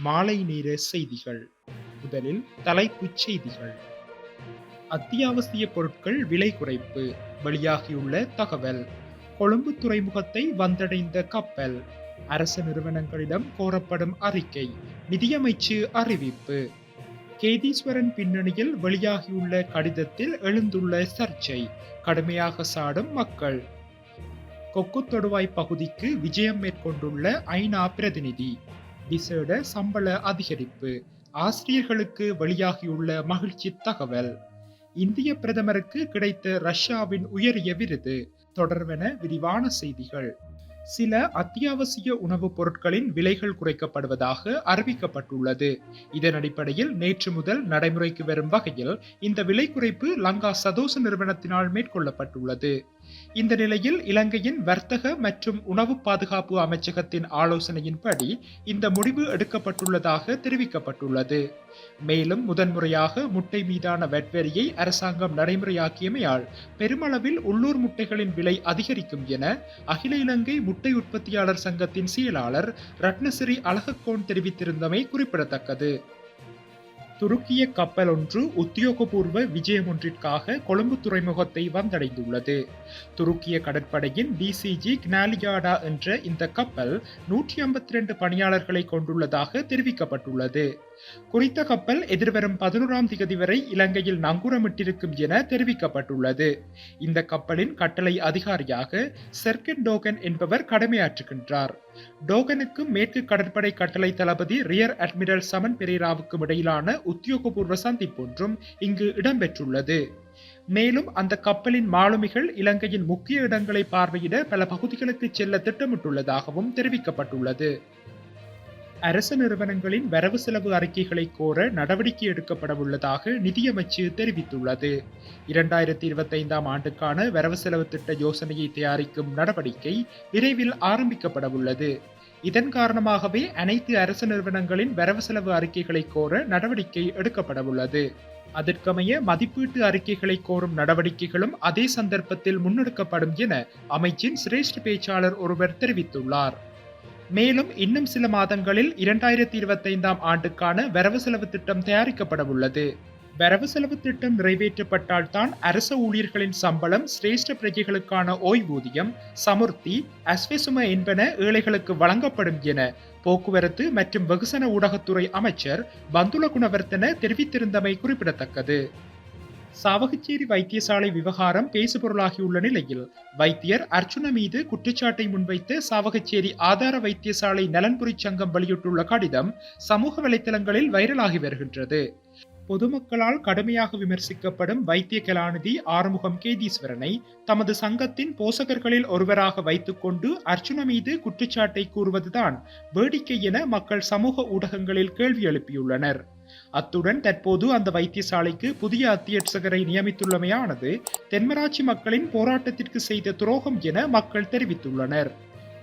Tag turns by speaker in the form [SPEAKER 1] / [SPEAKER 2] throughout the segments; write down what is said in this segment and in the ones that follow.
[SPEAKER 1] மாலை நேர செய்திகள். முதலில் தலைப்புச் செய்திகள். அத்தியாவசிய பொருட்கள் விலை குறைப்பு வெளியாகியுள்ள தகவல். கொழும்பு துறைமுகத்தை வந்தடைந்த கப்பல். அரசு நிறுவனங்களிடம் கோரப்படும் அறிக்கை நிதியமைச்சு அறிவிப்பு. கேதீஸ்வரன் பின்னணியில் வெளியாகியுள்ள கடிதத்தில் எழுந்துள்ள சர்ச்சை கடுமையாக சாடும் மக்கள். கொக்கு தொடுவாய் பகுதிக்கு விஜயம் மேற்கொண்டுள்ள ஐநா பிரதிநிதி. விசேட சம்பள அதிகரிப்பு. ஆசிரியர்களுக்கு வெளியாகியுள்ள மகிழ்ச்சி தகவல். இந்திய பிரதமருக்கு கிடைத்த ரஷ்யாவின் உயரிய விருது. தொடர்வென விரிவான செய்திகள். சில அத்தியாவசிய உணவுப் பொருட்களின் விலைகள் குறைக்கப்படுவதாக அறிவிக்கப்பட்டுள்ளது. இதன் அடிப்படையில் நேற்று முதல் நடைமுறைக்கு வரும் வகையில் இந்த விலை குறைப்பு லங்கா சதோச நிறுவனத்தினால் மேற்கொள்ளப்பட்டுள்ளது. இந்த நிலையில் இலங்கையின் வர்த்தக மற்றும் உணவு பாதுகாப்பு அமைச்சகத்தின் ஆலோசனையின்படி இந்த முடிவு எடுக்கப்பட்டுள்ளதாக தெரிவிக்கப்பட்டுள்ளது. மேலும் முதன்முறையாக முட்டை மீதான வெட்வரியை அரசாங்கம் நடைமுறையாக்கியமையால் பெருமளவில் உள்ளூர் முட்டைகளின் விலை அதிகரிக்கும் என அகில இலங்கை முட்டை உற்பத்தியாளர் சங்கத்தின் செயலாளர் ரத்னசிறி அழகக்கோன் தெரிவித்திருந்தமை குறிப்பிடத்தக்கது. துருக்கிய கப்பல் ஒன்று உத்தியோகபூர்வ விஜயம் ஒன்றிற்காக கொழும்பு துறைமுகத்தை வந்தடைந்துள்ளது. துருக்கிய கடற்படையின் டிசிஜி கினாலியாடா என்ற இந்த கப்பல் நூற்றி ஐம்பத்தி ரெண்டு பணியாளர்களை கொண்டுள்ளதாக தெரிவிக்கப்பட்டுள்ளது. குறித்த கப்பல் எதிர்வரும் பதினோராம் திகதி வரை இலங்கையில் நங்கூரமிட்டிருக்கும் என தெரிவிக்கப்பட்டுள்ளது. இந்த கப்பலின் கட்டளை அதிகாரியாக செர்கன் டோகன் என்பவர் கடமையாற்றுகின்றார். டோகனுக்கும் மேற்கு கடற்படை கட்டளை தளபதி ரியர் அட்மிரல் சமன் பெரேராவுக்கும் இடையிலான உத்தியோகபூர்வ சந்திப்பொன்றும் இங்கு இடம்பெற்றுள்ளது. மேலும் அந்த கப்பலின் மாலுமிகள் இலங்கையின் முக்கிய இடங்களை பார்வையிட பல பகுதிகளுக்கு செல்ல திட்டமிட்டுள்ளதாகவும் தெரிவிக்கப்பட்டுள்ளது. அரசு நிறுவனங்களின் வரவு செலவு அறிக்கைகளை கோர நடவடிக்கை எடுக்கப்படவுள்ளதாக நிதியமைச்சு தெரிவித்துள்ளது. இரண்டாயிரத்தி இருபத்தைந்தாம் ஆண்டுக்கான வரவு செலவு திட்ட யோசனையை தயாரிக்கும் நடவடிக்கை விரைவில் ஆரம்பிக்கப்படவுள்ளது. இதன் காரணமாகவே அனைத்து அரசு நிறுவனங்களின் வரவு செலவு அறிக்கைகளை கோர நடவடிக்கை எடுக்கப்படவுள்ளது. அதற்கமைய மதிப்பீட்டு அறிக்கைகளை கோரும் நடவடிக்கைகளும் அதே சந்தர்ப்பத்தில் முன்னெடுக்கப்படும் என அமைச்சின் சிரேஷ்ட பேச்சாளர் ஒருவர் தெரிவித்துள்ளார். மேலும் இன்னும் சில மாதங்களில் இரண்டாயிரத்தி இருபத்தைந்தாம் ஆண்டுக்கான வரவு செலவு திட்டம் தயாரிக்கப்பட உள்ளது வரவு செலவு திட்டம் நிறைவேற்றப்பட்டால் தான் ஊழியர்களின் சம்பளம் சிரேஷ்ட பிரஜைகளுக்கான ஓய்வூதியம் சமுர்த்தி அஸ்வசும என்பன ஏழைகளுக்கு வழங்கப்படும் என போக்குவரத்து மற்றும் வெகுசன ஊடகத்துறை அமைச்சர் பந்துல குணவர்த்தன தெரிவித்திருந்தமை குறிப்பிடத்தக்கது. சாவகச்சேரி வைத்தியசாலை விவகாரம் பேசுபொருளாகியுள்ள நிலையில் வைத்தியர் அர்ச்சுன மீது குற்றச்சாட்டை முன்வைத்து சாவகச்சேரி ஆதார வைத்தியசாலை நலன்புரி சங்கம் வெளியிட்டுள்ள கடிதம் சமூக வலைதளங்களில் வைரலாகி வருகின்றது. பொதுமக்களால் கடுமையாக விமர்சிக்கப்படும் வைத்திய கலாநிதி ஆறுமுகம் கேதீஸ்வரனை தமது சங்கத்தின் போசகர்களில் ஒருவராக வைத்துக்கொண்டு அர்ச்சுன மீது குற்றச்சாட்டை கூறுவதுதான் வேடிக்கை என மக்கள் சமூக ஊடகங்களில் கேள்வி எழுப்பியுள்ளனர். அத்துடன் தற்போது அந்த வைத்தியசாலைக்கு புதிய அத்தியட்சகரை நியமித்துள்ளமையானது தென்மராட்சி மக்களின் போராட்டத்திற்கு செய்த துரோகம் என மக்கள் தெரிவித்துள்ளனர்.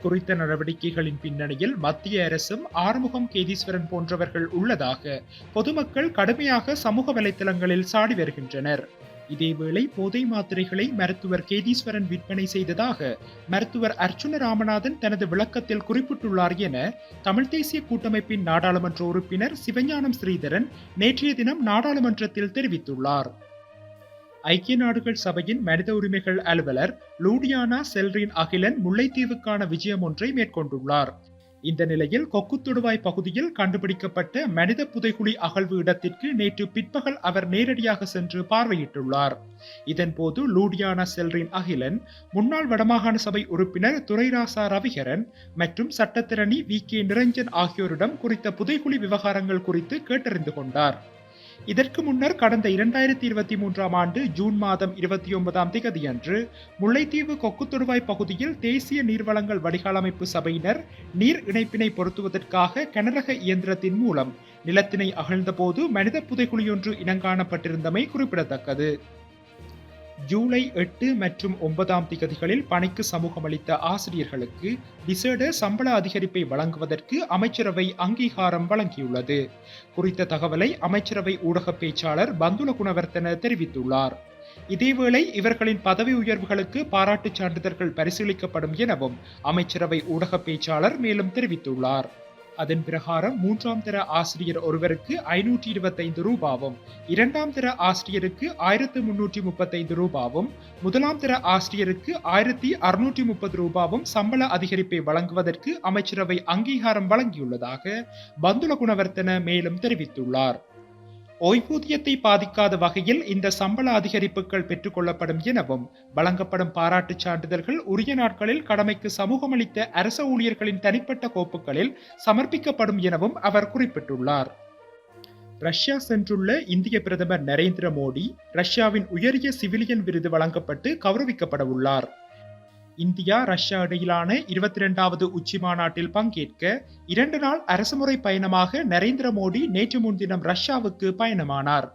[SPEAKER 1] குறித்த நடவடிக்கைகளின் பின்னணியில் மத்திய அரசும் ஆறுமுகம் கேதீஸ்வரன் போன்றவர்கள் உள்ளதாக பொதுமக்கள் கடுமையாக சமூக வலைதளங்களில் சாடி வருகின்றனர். இதேவேளை போதை மாத்திரைகளை மருத்துவர் கேதீஸ்வரன் விற்பனை செய்ததாக மருத்துவர் அர்ச்சுன ராமநாதன் தனது விளக்கத்தில் குறிப்பிட்டுள்ளார் என தமிழ் தேசிய கூட்டமைப்பின் நாடாளுமன்ற உறுப்பினர் சிவஞானம் ஸ்ரீதரன் நேற்றைய தினம் நாடாளுமன்றத்தில் தெரிவித்துள்ளார். ஐக்கிய நாடுகள் சபையின் மனித உரிமைகள் அலுவலர் லூடியானா செல்ரின் அகிலன் முல்லைத்தீவுக்கான விஜயம் ஒன்றை மேற்கொண்டுள்ளார். இந்த நிலையில் கொக்குத்தொடுவாய் பகுதியில் கண்டுபிடிக்கப்பட்ட மனித புதைகுழி அகழ்வு இடத்திற்கு நேற்று பிற்பகல் அவர் நேரடியாக சென்று பார்வையிட்டுள்ளார். இதன்போது லூடியானா செல்ரின் அகிலன் முன்னாள் வடமாகாண சபை உறுப்பினர் துரைராசா ரவிகரன் மற்றும் சட்டத்திரணி வி கே நிரஞ்சன் ஆகியோரிடம் குறித்த புதைகுழி விவகாரங்கள் குறித்து கேட்டறிந்து கொண்டார். இதற்கு முன்னர் கடந்த இரண்டாயிரத்தி இருபத்தி மூன்றாம் ஆண்டு ஜூன் மாதம் இருபத்தி ஒன்பதாம் திகதியன்று முல்லைத்தீவு கொக்குத்தொடுவாய் பகுதியில் தேசிய நீர்வளங்கள் வடிகாலமைப்பு சபையினர் நீர் இணைப்பினை பொருத்துவதற்காக கனரக இயந்திரத்தின் மூலம் நிலத்தினை அகழ்ந்தபோது மனித புதைக்குழியொன்று இனங்காணப்பட்டிருந்தமை குறிப்பிடத்தக்கது. ஜூலை எட்டு மற்றும் ஒன்பதாம் திகதிகளில் பணிக்கு சமூகம் அளித்த ஆசிரியர்களுக்கு விசேட சம்பள அதிகரிப்பை வழங்குவதற்கு அமைச்சரவை அங்கீகாரம் வழங்கியுள்ளது. குறித்த தகவலை அமைச்சரவை ஊடக பேச்சாளர் பந்துல குணவர்த்தன தெரிவித்துள்ளார். இதேவேளை இவர்களின் பதவி உயர்வுகளுக்கு பாராட்டுச் சான்றிதழ்கள் பரிசீலிக்கப்படும் எனவும் அமைச்சரவை ஊடக பேச்சாளர் மேலும் தெரிவித்துள்ளார். அதன் பிரகாரம் மூன்றாம் தர ஆசிரியர் ஒருவருக்கு ஐநூற்றி இருபத்தைந்து ரூபாவும் இரண்டாம் தர ஆசிரியருக்கு ஆயிரத்து முன்னூற்றி முப்பத்தைந்து ரூபாவும் முதலாம் தர ஆசிரியருக்கு ஆயிரத்தி அறுநூற்றி முப்பது ரூபாவும் சம்பள அதிகரிப்பை வழங்குவதற்கு அமைச்சரவை அங்கீகாரம் வழங்கியுள்ளதாக பந்துல குணவர்த்தன மேலும் தெரிவித்துள்ளார். ஓய்வூதியத்தை பாதிக்காத வகையில் இந்த சம்பள அதிகரிப்புகள் பெற்றுக்கொள்ளப்படும் எனவும் வழங்கப்படும் பாராட்டுச் சான்றிதழ்கள் உரிய நாட்களில் கடமைக்கு சமூகமளித்த அரச ஊழியர்களின் தனிப்பட்ட கோப்புகளில் சமர்ப்பிக்கப்படும் எனவும் அவர் குறிப்பிட்டுள்ளார். ரஷ்யா சென்றுள்ள இந்திய பிரதமர் நரேந்திர மோடி ரஷ்யாவின் உயரிய சிவிலியன் விருது வழங்கப்பட்டு கௌரவிக்கப்பட உள்ளார் இந்தியா ரஷ்யா இடையிலான இருபத்தி இரண்டாவது உச்சி மாநாட்டில் பங்கேற்க இரண்டு நாள் அரசுமுறை பயணமாக நரேந்திர மோடி நேற்று முன்தினம் ரஷ்யாவுக்கு பயணமானார்.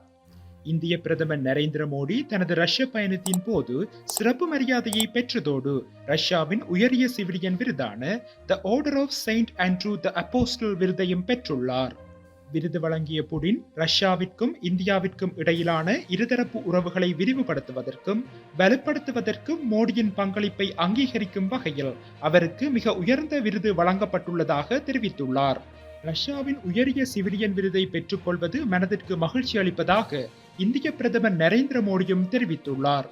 [SPEAKER 1] இந்திய பிரதமர் நரேந்திர மோடி தனது ரஷ்ய பயணத்தின் போது சிறப்பு மரியாதையை பெற்றதோடு ரஷ்யாவின் உயரிய சிவிலியன் விருதான the order of saint Andrew the apostle விருதையும் பெற்றுள்ளார். விருது வழங்கிய புடின் ரஷ்யாவிற்கும் இந்தியாவிற்கும் இடையிலான இருதரப்பு உறவுகளை விரிவுபடுத்துவதற்கும் வலுப்படுத்துவதற்கும் மோடியின் பங்களிப்பை அங்கீகரிக்கும் வகையில் அவருக்கு மிக உயர்ந்த விருது வழங்கப்பட்டுள்ளதாக தெரிவித்துள்ளார். ரஷ்யாவின் உயரிய சிவிலியன் விருதை பெற்றுக்கொள்வது மனதிற்கு மகிழ்ச்சி அளிப்பதாக இந்திய பிரதமர் நரேந்திர மோடியும் தெரிவித்துள்ளார்.